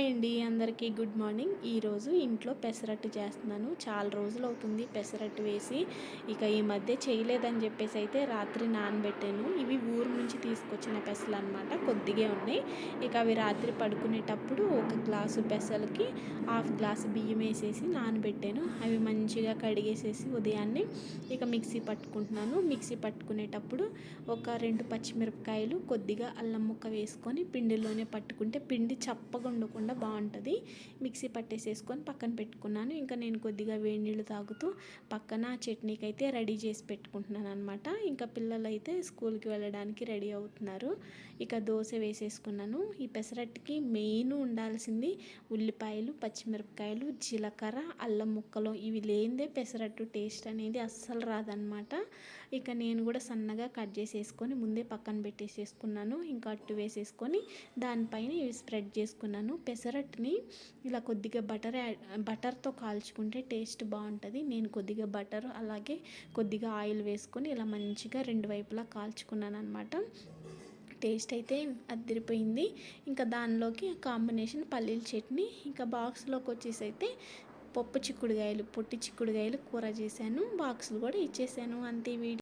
Hi అండి అందరికీ. Good morning. ఈరోజు ఇంట్లో పెసరట్టు చేస్తున్నాను. చాలా రోజులు అవుతుంది పెసరట్టు వేసి. ఇక ఈ మధ్య చేయలేదని చెప్పేసి అయితే రాత్రి నానబెట్టాను. ఇవి ఊరు నుంచి తీసుకొచ్చిన పెసలు అనమాట కొద్దిగా ఉన్నాయి. ఇక అవి రాత్రి పడుకునేటప్పుడు ఒక గ్లాసు పెసలకి హాఫ్ గ్లాసు బియ్యం వేసేసి నానబెట్టాను. అవి మంచిగా కడిగేసేసి ఉదయాన్నే ఇక మిక్సీ పట్టుకుంటున్నాను. మిక్సీ పట్టుకునేటప్పుడు ఒక రెండు పచ్చిమిరపకాయలు కొద్దిగా అల్లం ముక్క వేసుకొని పిండిలోనే పట్టుకుంటే పిండి చప్పగా ఉండకుండా బాగుంటుంది. మిక్సీ పట్టేసేసుకొని పక్కన పెట్టుకున్నాను. ఇంకా నేను కొద్దిగా వేడి నీళ్ళు తాగుతూ పక్కన చట్నీకి అయితే రెడీ చేసి పెట్టుకుంటున్నాను అనమాట ఇంకా పిల్లలు అయితే స్కూల్కి వెళ్ళడానికి రెడీ అవుతున్నారు. ఇక దోశ వేసేసుకున్నాను. ఈ పెసరట్టుకి మెయిన్ ఉండాల్సింది ఉల్లిపాయలు పచ్చిమిరపకాయలు జీలకర్ర అల్లం ముక్కలు. ఇవి లేనిదే పెసరట్టు టేస్ట్ అనేది అస్సలు రాదనమాట ఇక నేను కూడా సన్నగా కట్ చేసేసుకొని ముందే పక్కన పెట్టేసేసుకున్నాను. ఇంకా అట్టు వేసేసుకొని దానిపైన ఇవి స్ప్రెడ్ చేసుకున్నాను. పెసరట్ని ఇలా కొద్దిగా బటర్ యాడ్ బటర్తో కాల్చుకుంటే టేస్ట్ బాగుంటుంది. నేను కొద్దిగా బటర్ అలాగే కొద్దిగా ఆయిల్ వేసుకొని ఇలా మంచిగా రెండు వైపులా కాల్చుకున్నాను అనమాట టేస్ట్ అయితే అదిరిపోయింది. ఇంకా దానిలోకి కాంబినేషన్ పల్లీల చట్నీ ఇంకా బాక్స్లోకి వచ్చేసి అయితే పప్పు చిక్కుడుగాయలు పొట్టి చిక్కుడుగాయలు కూర చేశాను. బాక్సులు కూడా ఇచ్చేసాను అంతే వీడియో.